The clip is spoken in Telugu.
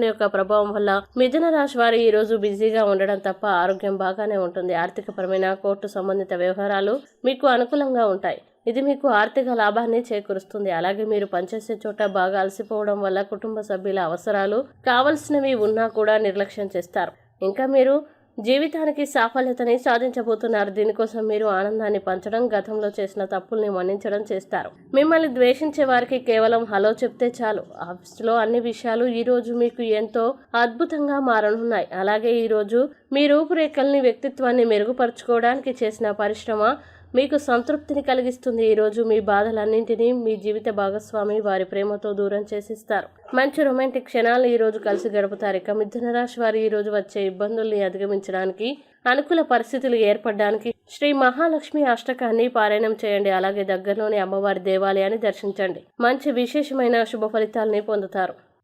చంద్రుని యొక్క ప్రభావం వల్ల మిథున రాశి వారు ఈ రోజు బిజీగా ఉండడం తప్ప ఆరోగ్యం బాగానే ఉంటుంది. ఆర్థికపరమైన కోర్టు సంబంధిత వ్యవహారాలు మీకు అనుకూలంగా ఉంటాయి. ఇది మీకు ఆర్థిక లాభాన్ని చేకూరుస్తుంది. అలాగే మీరు పనిచేసే చోట బాగా అలసిపోవడం వల్ల కుటుంబ సభ్యుల అవసరాలు కావలసినవి ఉన్నా కూడా నిర్లక్ష్యం చేస్తారు. ఇంకా మీరు జీవితానికి సాఫల్యతని సాధించబోతున్నారు. దీనికోసం మీరు ఆనందాన్ని పంచడం గతంలో చేసిన తప్పుల్ని మన్నించడం చేస్తారు. మిమ్మల్ని ద్వేషించే వారికి కేవలం హలో చెప్తే చాలు. ఆఫీస్లో అన్ని విషయాలు ఈరోజు మీకు ఎంతో అద్భుతంగా మారనున్నాయి. అలాగే ఈరోజు మీ రూపురేఖల్ని వ్యక్తిత్వాన్ని మెరుగుపరుచుకోవడానికి చేసిన పరిశ్రమ మీకు సంతృప్తిని కలిగిస్తుంది. ఈరోజు మీ బాధలన్నింటినీ మీ జీవిత భాగస్వామి వారి ప్రేమతో దూరం చేసిస్తారు. మంచి రొమాంటిక్ క్షణాలు ఈరోజు కలిసి గడుపుతారు. ఇక మిథున రాశి వారు ఈరోజు వచ్చే ఇబ్బందుల్ని అధిగమించడానికి అనుకూల పరిస్థితులు ఏర్పడడానికి శ్రీ మహాలక్ష్మి అష్టకాన్ని పారాయణం చేయండి. అలాగే దగ్గరలోని అమ్మవారి దేవాలయాన్ని దర్శించండి. మంచి విశేషమైన శుభ ఫలితాలని పొందుతారు.